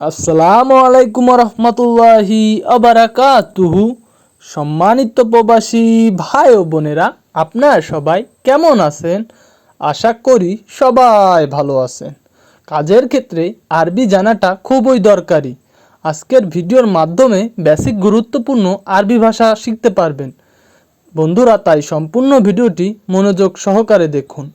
আসসালামু আলাইকুম রহমতুল্লাহি আবারাকাতুহু। সম্মানিত প্রবাসী ভাই ও বোনেরা, আপনারা সবাই কেমন আছেন? আশা করি সবাই ভালো আছেন। কাজের ক্ষেত্রে আরবি জানাটা খুবই দরকারি। আজকের ভিডিওর মাধ্যমে বেসিক গুরুত্বপূর্ণ আরবি ভাষা শিখতে পারবেন। বন্ধুরা, তাই সম্পূর্ণ ভিডিওটি মনোযোগ সহকারে দেখুন।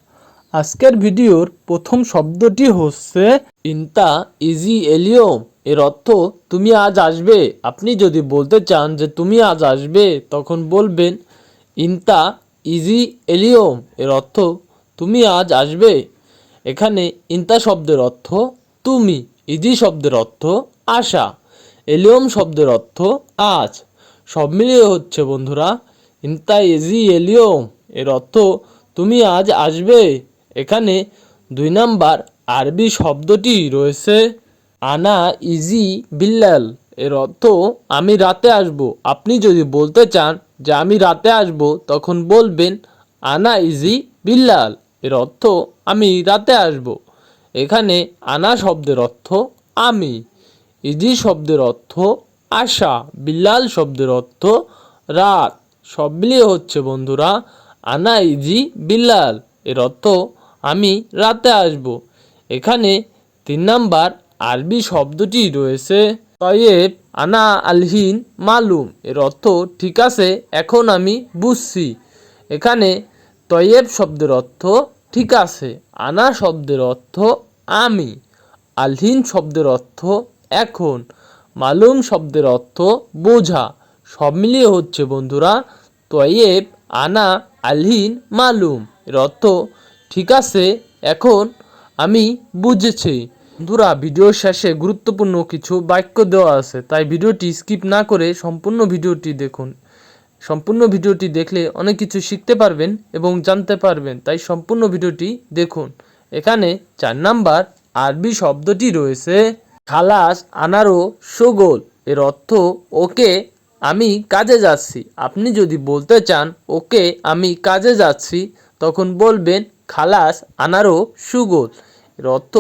আজকের ভিডিওর প্রথম শব্দটি হচ্ছে, ইন্তা ইজি এলিয়ম। এর অর্থ, তুমি আজ আসবে। আপনি যদি বলতে চান যে, তুমি আজ আসবে, তখন বলবেন, ইন্তা ইজি এলিয়ম। এর অর্থ, তুমি আজ আসবে। এখানে ইন্তা শব্দের অর্থ, তুমি। ইজি শব্দের অর্থ, আশা। এলিয়ম শব্দের অর্থ, আজ। সব মিলিয়ে হচ্ছে, বন্ধুরা, ইন্তা ইজি এলিয়ম। এর অর্থ, তুমি আজ আসবে। এখানে দুই নাম্বার আরবি শব্দটি রয়েছে, আনা ইজি বিল্লাল এর অর্থ, আমি রাতে আসব আপনি যদি বলতে চান যে, আমি রাতে আসব তখন বলবেন, আনা ইজি বিল্লাল এর অর্থ, আমি রাতে আসব এখানে আনা শব্দের অর্থ, আমি ইজি শব্দের অর্থ আশা বিল্লাল শব্দের অর্থ, রাত সব মিলিয়ে হচ্ছে বন্ধুরা, আনা ইজি বিল্লাল এর অর্থ আমি রাতে আসব। এখানে তিন নাম্বার আরবি শব্দটি রয়েছে। তয়েব আনা আলহিন মালুম, এর অর্থ ঠিক আছে, এখন আমি বুঝছি। এখানে তয়েব শব্দের অর্থ ঠিক আছে, আনা শব্দের অর্থ আমি, আলহিন শব্দের অর্থ এখন, মালুম শব্দের অর্থ বোঝা। সব মিলিয়ে হচ্ছে বন্ধুরা, তয়েব আনা আলহিন মালুম, এর অর্থ ঠিক আছে, এখন আমি বুঝেছি। বন্ধুরা ভিডিও শেষে গুরুত্বপূর্ণ কিছু বাক্য দেওয়া আছে, তাই ভিডিওটি স্কিপ না করে সম্পূর্ণ ভিডিওটি দেখুন। সম্পূর্ণ ভিডিওটি দেখলে অনেক কিছু শিখতে পারবেন এবং জানতে পারবেন, তাই সম্পূর্ণ ভিডিওটি দেখুন। এখানে চার নাম্বার আরবি শব্দটি রয়েছে, খালাস আনারো সুগোল। এর অর্থ, ওকে, আমি কাজে যাচ্ছি। আপনি যদি বলতে চান, ওকে, আমি কাজে যাচ্ছি, তখন বলবেন খালাস আনারো সুগোল। এর অর্থ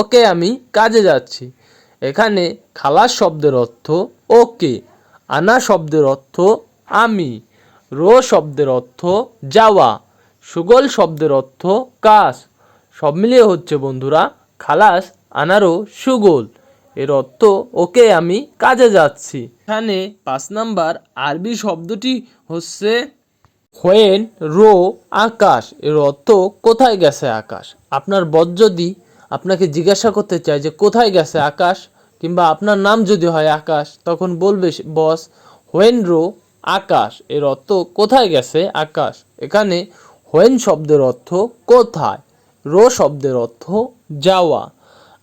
ওকে আমি কাজে যাচ্ছি। এখানে খালাস শব্দের অর্থ ওকে, আনা শব্দের অর্থ আমি, রো শব্দের অর্থ যাওয়া, সুগল শব্দের অর্থ কাজ। সব মিলিয়ে হচ্ছে বন্ধুরা, খালাস আনারও সুগোল। এর অর্থ ওকে আমি কাজে যাচ্ছি। এখানে পাঁচ নাম্বার আরবি শব্দটি হচ্ছে হোয়েন, রো, আকাশ, এর অর্থ কোথায় গেছে আকাশ? আপনার বদ যদি আপনাকে জিজ্ঞাসা করতে চায় যে কোথায় গেছে আকাশ, কিংবা আপনার নাম যদি হয় আকাশ, তখন বলবে বস, হোয়েন, রো, আকাশ, এর অর্থ কোথায় গেছে আকাশ? এখানে হোয়েন শব্দের অর্থ কোথায়, রো শব্দের অর্থ যাওয়া,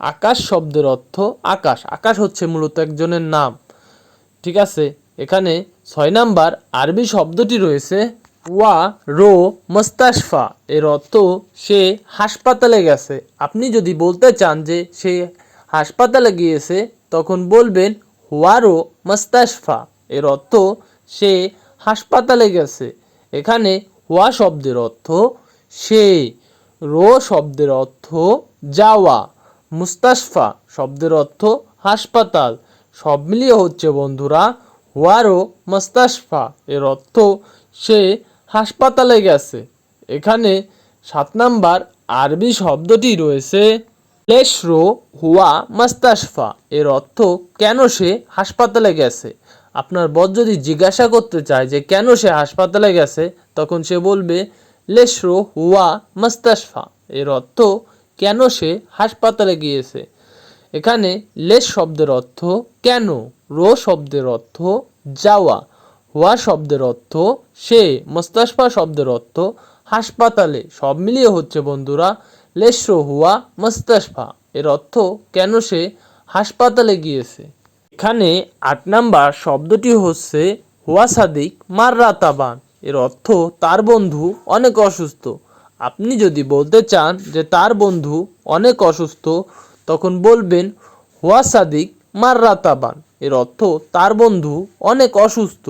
আকাশ শব্দের অর্থ আকাশ। আকাশ হচ্ছে মূলত একজনের নাম। ঠিক আছে? এখানে ছয় নাম্বার আরবি শব্দটি রয়েছে ওয়া রো মোস্তাশফা, এর অর্থ সে হাসপাতালে গেছে। আপনি যদি বলতে চান যে সে হাসপাতালে গিয়েছে, তখন বলবেন হুয়ারো মোস্তাশফা, এর অর্থ সে হাসপাতালে গেছে। এখানে হুয়া শব্দের অর্থ সে, রো শব্দের অর্থ যাওয়া, মুস্তাশফা শব্দের অর্থ হাসপাতাল। সব মিলিয়ে হচ্ছে বন্ধুরা হুয়ারো মুস্তাশফা, এর অর্থ সে হাসপাতালে গেছে। এখানে সাত নাম্বার আরবি শব্দটি রয়েছে, লেশরো হুয়া মাস্তাশফা এর অর্থ, কেন সে হাসপাতালে গেছে? আপনার বর যদি জিজ্ঞাসা করতে চায় যে, কেন সে হাসপাতালে গেছে? তখন সে বলবে, লেশরো হুয়া মাস্তাশফা এর অর্থ, কেন সে হাসপাতালে গিয়েছে? এখানে লেশ শব্দের অর্থ, কেন রো শব্দের অর্থ, যাওয়া হুয়া শব্দের অর্থ সে, মোস্তাশফা শব্দের অর্থ হাসপাতালে। সব মিলিয়ে হচ্ছে বন্ধুরা, লেশরো হুয়া মোস্তাশফা। এর অর্থ কেন সে হাসপাতালে গিয়েছে? এখানে আট নাম্বার শব্দটি হচ্ছে হুয়া সাদিক মাররা তাবান এর অর্থ তার বন্ধু অনেক অসুস্থ। আপনি যদি বলতে চান যে তার বন্ধু অনেক অসুস্থ, তখন বলবেন হুয়া সাদিক মাররা তাবান এর অর্থ তার বন্ধু অনেক অসুস্থ।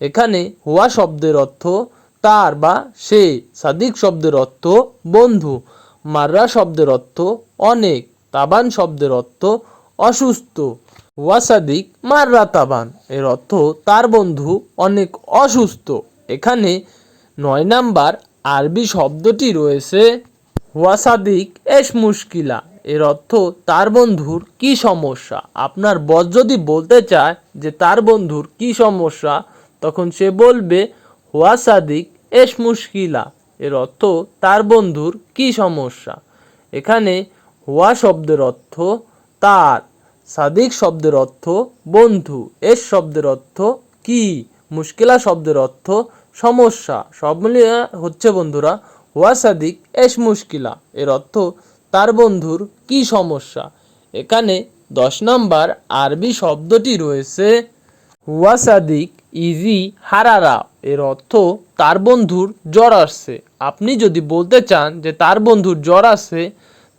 এখানে হুয়া শব্দের অর্থ তার বা সে, সাদিক শব্দের অর্থ বন্ধু, মাররা শব্দের অর্থ অনেক, তাবান শব্দের অর্থ অসুস্থ। ওয়াসাদিক মাররাতাবান এর অর্থ তার বন্ধু, অনেক অসুস্থ। এখানে নয় নাম্বার আরবি শব্দটি রয়েছে হুয়া সাদিক এস মুশকিলা, এর অর্থ তার বন্ধুর কি সমস্যা। আপনার বস যদি বলতে চায় যে তার বন্ধুর কি সমস্যা তখন সে বলবে ওয়াসাদিক এস মুশকিলা। এর অর্থ, তার বন্ধুর কি সমস্যা? এখানে হুয়া শব্দের অর্থ, তার। সাদিক শব্দের অর্থ, বন্ধু। এস শব্দের অর্থ, কি? মুশকিলা শব্দের অর্থ, সমস্যা। সব মিলিয়ে হচ্ছে, বন্ধুরা, হুয়া সাদিক, এস মুশকিলা। এর অর্থ, তার বন্ধুর কি সমস্যা? এখানে দশ নম্বর আরবি শব্দটি রয়েছে, হুয়া সাদিক ইজি হারারা, এর অর্থ তার বন্ধুর জ্বর আসছে। আপনি যদি বলতে চান যে তার বন্ধুর জ্বর আসছে,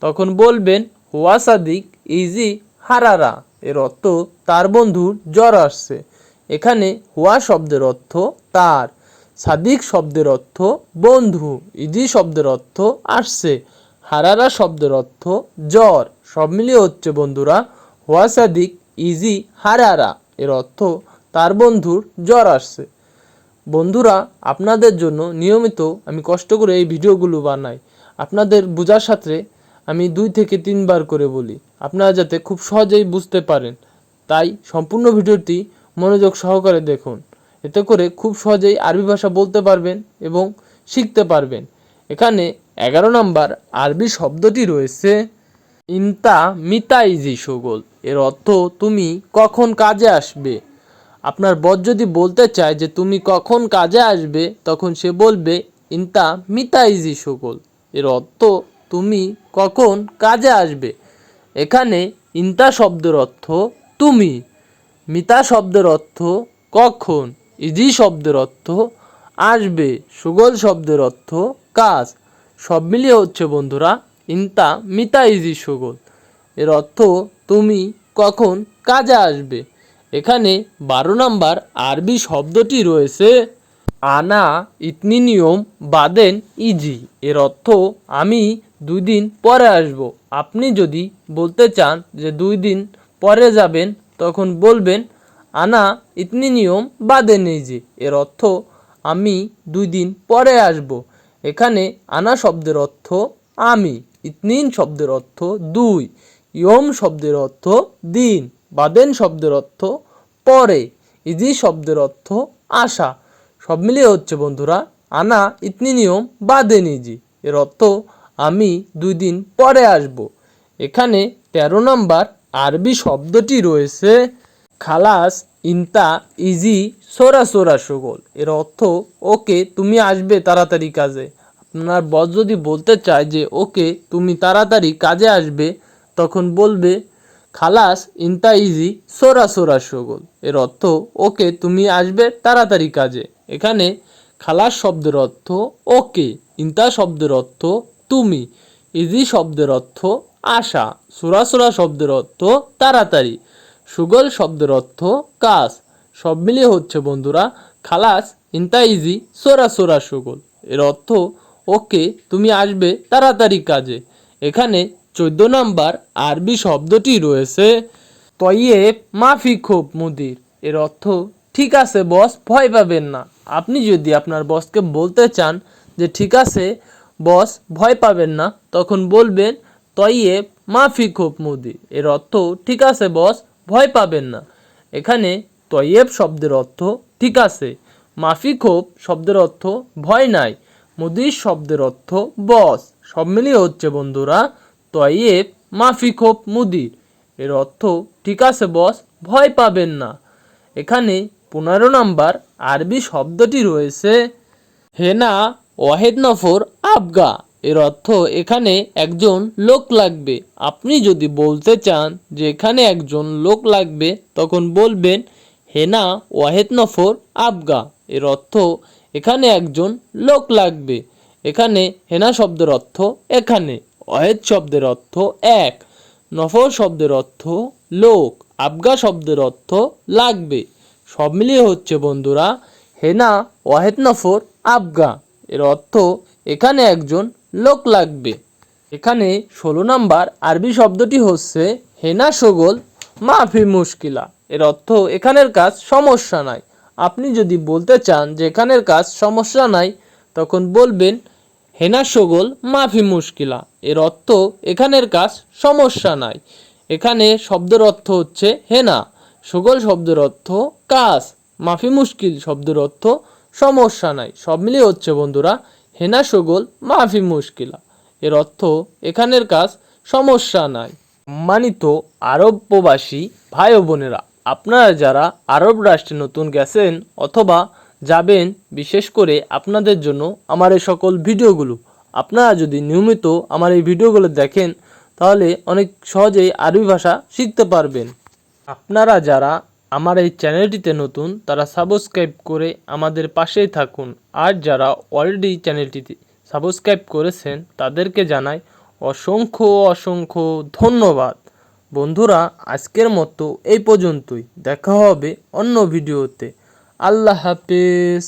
তখন বলবেন, হুয়া সাদিক, ইজি হারারা, এর অর্থ তার বন্ধুর জ্বর আসছে। এখানে হুয়া শব্দের অর্থ তার, সাদিক শব্দের অর্থ বন্ধু, ইজি শব্দের অর্থ আসছে, হারারা শব্দের অর্থ জ্বর। সব মিলিয়ে হচ্ছে, বন্ধুরা, হুয়া সাদিক, ইজি হারারা, এর অর্থ তার বন্ধুর জ্বর আসছে। বন্ধুরা, আপনাদের জন্য নিয়মিত আমি কষ্ট করে এই ভিডিওগুলো বানাই। আপনাদের বোঝার সাথে আমি দুই থেকে তিনবার করে বলি। আপনারা যাতে খুব সহজেই বুঝতে পারেন। তাই সম্পূর্ণ ভিডিওটি মনোযোগ সহকারে দেখুন। এতে করে খুব সহজেই আরবি ভাষা বলতে পারবেন এবং শিখতে পারবেন। এখানে এগারো নম্বর আরবি শব্দটি রয়েছে, ইনতা মিতা ইজি সগোল। এর অর্থ, তুমি কখন কাজে আসবে? আপনার বস যদি বলতে চায় যে তুমি কখন কাজে আসবে, তখন সে বলবে, ইনতা মিতা ইজি সকল। এর অর্থ, তুমি কখন কাজে আসবে? এখানে ইনতা শব্দের অর্থ, তুমি। মিতা শব্দের অর্থ, কখন? ইজি শব্দের অর্থ, আসবে। সুগল শব্দের অর্থ, কাজ। সব মিলিয়ে হচ্ছে, বন্ধুরা, ইনতা মিতা ইজি সুগল এর অর্থ, তুমি কখন কাজে আসবে? এখানে বারো নম্বর আরবি শব্দটি রয়েছে, আনা ইতনি নিয়ম বাদেন ইজি। এর অর্থ, আমি দুই দিন পরে আসব। আপনি যদি বলতে চান যে দুই দিন পরে যাবেন, তখন বলবেন, আনা ইতনি নিয়ম বাদেন ইজি। এর অর্থ, আমি দুই দিন পরে আসব। এখানে আনা শব্দের অর্থ, আমি। ইতনিন শব্দের অর্থ, দুই। ইয়ম শব্দের অর্থ, দিন। বাদেন শব্দের অর্থ পরে, ইজি শব্দের অর্থ আশা। সব মিলিয়ে হচ্ছে বন্ধুরা, আনা, ইতনি নিয়ম, বাদেন ইজি। এর অর্থ আমি দুই দিন পরে আসব। এখানে তেরো নম্বর আরবি শব্দটি রয়েছে, খালাস, ইনতা, ইজি, সোরা সোরা, সুগল। এর অর্থ, ওকে, তুমি আসবে তাড়াতাড়ি কাজে। আপনার বস যদি বলতে চায় যে, ওকে, তুমি তাড়াতাড়ি কাজে আসবে, তখন বলবে খালাস, ইনতা ইজি, সোরা সোরা সুগল। এর অর্থ, ওকে তুমি আসবে তাড়াতাড়ি কাজে। এখানে খালাস শব্দের অর্থ, ওকে। ইনতা শব্দের অর্থ, তুমি। ইজি শব্দের অর্থ, আশা। সোরা সুরা শব্দের অর্থ, তাড়াতাড়ি। সুগল শব্দের অর্থ, কাজ। সব মিলিয়ে হচ্ছে বন্ধুরা, খালাস, ইনতা ইজি, সোরা সোরা সুগল। এর অর্থ, ওকে, তুমি আসবে তাড়াতাড়ি কাজে। এখানে চোদ্দ নাম্বার আরবি শব্দটি রয়েছে তয়েব মাফি খোপ মুদির। এর অর্থ, ঠিক আছে, বস, ভয় পাবেন না। আপনি যদি আপনার বসকে বলতে চান যে, ঠিক আছে, বস, ভয় পাবেন না, তখন বলবেন, তয়েব মাফি খোপ মুদির। এর অর্থ, ঠিক আছে, বস, ভয় পাবেন না। এখানে তয়েব শব্দের অর্থ, ঠিক আছে। মাফি খোপ শব্দের অর্থ, ভয় নাই। মুদির শব্দের অর্থ, বস। সব মিলিয়ে হচ্ছে বন্ধুরা তয়েব মাফি খোপ মুদির। এর অর্থ, ঠিক আছে, বস, ভয় পাবেন না। এখানে পনেরো নম্বর আরবি শব্দটি রয়েছে, হেনা ওয়াহেদ নফর আবগা। এর অর্থ, এখানে একজন লোক লাগবে। আপনি যদি বলতে চান যে এখানে একজন লোক লাগবে, তখন বলবেন, হেনা ওয়াহেদ নফর আবগা। এর অর্থ, এখানে একজন লোক লাগবে। এখানে হেনা শব্দের অর্থ, এখানে। ওয়াহেদ শব্দের অর্থ এক নফর শব্দের অর্থ লোক, আবগা শব্দের অর্থ লাগবে। সব মিলিয়ে হচ্ছে বন্ধুরা, হেনা, ওয়াহেদ নফর আবগা। এর অর্থ এখানে একজন লোক লাগবে। এখানে ষোলো নাম্বার আরবি শব্দটি হচ্ছে হেনা সগোল, মাফি মুশকিলা। এর অর্থ এখানের কাজ সমস্যা নাই। আপনি যদি বলতে চান যে এখানের কাজ সমস্যা নাই, তখন বলবেন হেনা সগোল, মাফি মুশকিলা। এর অর্থ, এখানের কাজ সমস্যা নাই। এখানে শব্দের অর্থ হচ্ছে হেনা সগোল শব্দের অর্থ কাজ। মাফি মুশকিল শব্দের অর্থ সমস্যা নাই। সব মিলিয়ে হচ্ছে বন্ধুরা হেনা সগোল, মাফি মুশকিলা। এর অর্থ, এখানের কাজ সমস্যা নাই। সম্মানিত আরব প্রবাসী ভাই বোনেরা, আপনারা যারা আরব রাষ্ট্রে নতুন গেছেন অথবা যাবেন, বিশেষ করে আপনাদের জন্য আমার এই সকল ভিডিওগুলো। আপনারা যদি নিয়মিত আমার এই ভিডিওগুলো দেখেন, তাহলে অনেক সহজেই আরবি ভাষা শিখতে পারবেন। আপনারা যারা আমার এই চ্যানেলটিতে নতুন, তারা সাবস্ক্রাইব করে আমাদের পাশেই থাকুন। আর যারা অলরেডি চ্যানেলটিতে সাবস্ক্রাইব করেছেন, তাদেরকে জানাই অসংখ্য অসংখ্য ধন্যবাদ। বন্ধুরা, আজকের মতো এই পর্যন্তই। দেখা হবে অন্য ভিডিওতে। আল্লাহ হাফেজ।